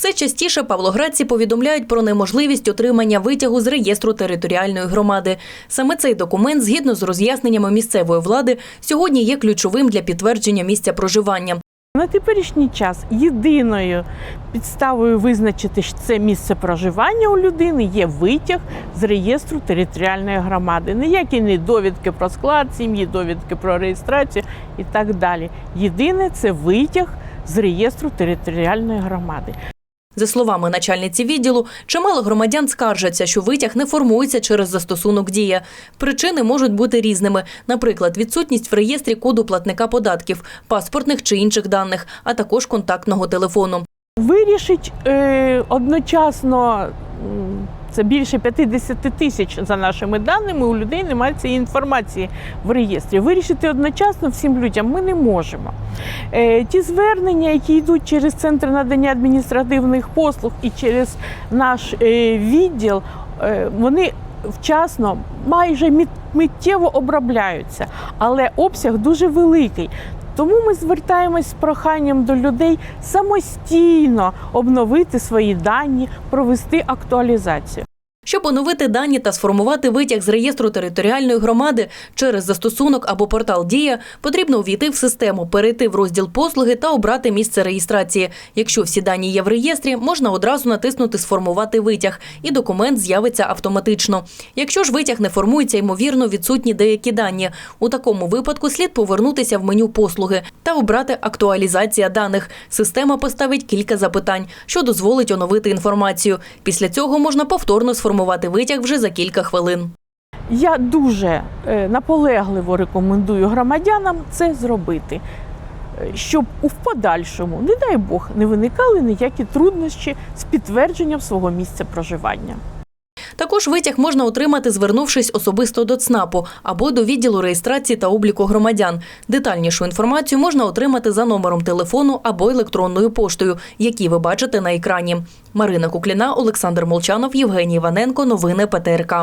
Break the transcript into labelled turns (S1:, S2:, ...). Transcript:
S1: Все частіше павлоградці повідомляють про неможливість отримання витягу з реєстру територіальної громади. Саме цей документ, згідно з роз'ясненнями місцевої влади, сьогодні є ключовим для підтвердження місця проживання.
S2: На теперішній час єдиною підставою визначити що це місце проживання у людини є витяг з реєстру територіальної громади. Ніякі не довідки про склад сім'ї, довідки про реєстрацію і так далі. Єдине це витяг з реєстру територіальної громади.
S1: За словами начальниці відділу, чимало громадян скаржаться, що витяг не формується через застосунок дія. Причини можуть бути різними, наприклад, відсутність в реєстрі коду платника податків, паспортних чи інших даних, а також контактного телефону.
S2: Вирішить е, одночасно. Це більше 50 тисяч за нашими даними. У людей немає цієї інформації в реєстрі. Вирішити одночасно всім людям ми не можемо. Е, ті звернення, які йдуть через центр надання адміністративних послуг і через наш е, відділ, е, вони вчасно майже мит- миттєво обробляються, але обсяг дуже великий. Тому ми звертаємось з проханням до людей самостійно обновити свої дані, провести актуалізацію.
S1: Щоб оновити дані та сформувати витяг з реєстру територіальної громади через застосунок або портал Дія, потрібно увійти в систему, перейти в розділ послуги та обрати місце реєстрації. Якщо всі дані є в реєстрі, можна одразу натиснути Сформувати витяг, і документ з'явиться автоматично. Якщо ж витяг не формується, ймовірно, відсутні деякі дані. У такому випадку слід повернутися в меню послуги та обрати актуалізація даних. Система поставить кілька запитань, що дозволить оновити інформацію. Після цього можна повторно сформувати витяг вже за кілька хвилин.
S2: Я дуже е, наполегливо рекомендую громадянам це зробити, е, щоб у подальшому, не дай Бог, не виникали ніякі труднощі з підтвердженням свого місця проживання.
S1: Також витяг можна отримати, звернувшись особисто до ЦНАПу або до відділу реєстрації та обліку громадян. Детальнішу інформацію можна отримати за номером телефону або електронною поштою, які ви бачите на екрані. Марина Кукліна, Олександр Молчанов, Євгеній Іваненко. Новини ПТРК.